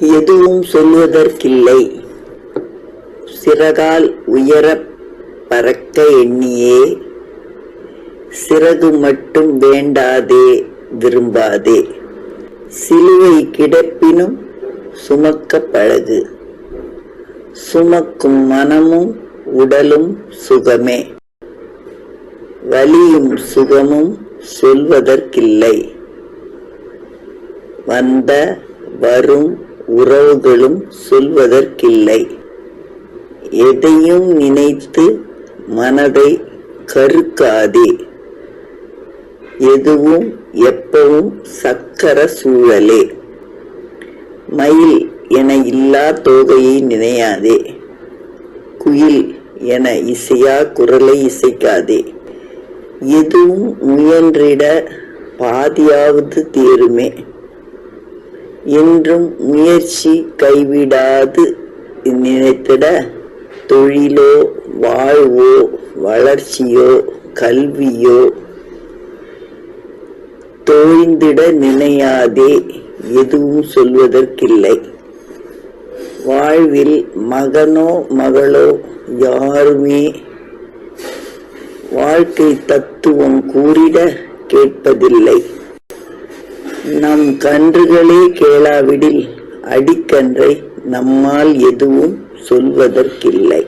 எதுவும் சொல்வதற்கில்லை சிறகால் உயரப் பறக்க எண்ணியே சிறகு மட்டும் வேண்டாதே விரும்பாதே. சிலுவை கிடப்பினும் சுமக்க பழகு. சுமக்கும் மனமும் உடலும் சுகமே. வலியும் சுகமும் சொல்வதற்கில்லை. வந்த வரும் உறவுகளும் சொல்வதற்கில்லை. எதையும் நினைத்து மனதை கருக்காதே. எதுவும் எப்பவும் சக்கர சூழலே. மயில் என இல்லா தோகையை நினையாதே. குயில் என இசையா குரலை இசைக்காதே. எதுவும் முயன்றிட பாதியாவது தேருமே. என்றும் முயற்சி கைவிடாது. நினைத்திட தொழிலோ வாழ்வோ வளர்ச்சியோ கல்வியோ தோய்ந்திட நினையாதே எதுவும் சொல்வதற்கில்லை. வாழ்வில் மகனோ மகளோ யாருமே வாழ்க்கை தத்துவம் கூறிட கேட்பதில்லை. நம் கன்றுகளே கேளாவிடில் அடிக்கன்றை நம்மால் எதுவும் சொல்வதற்கில்லை.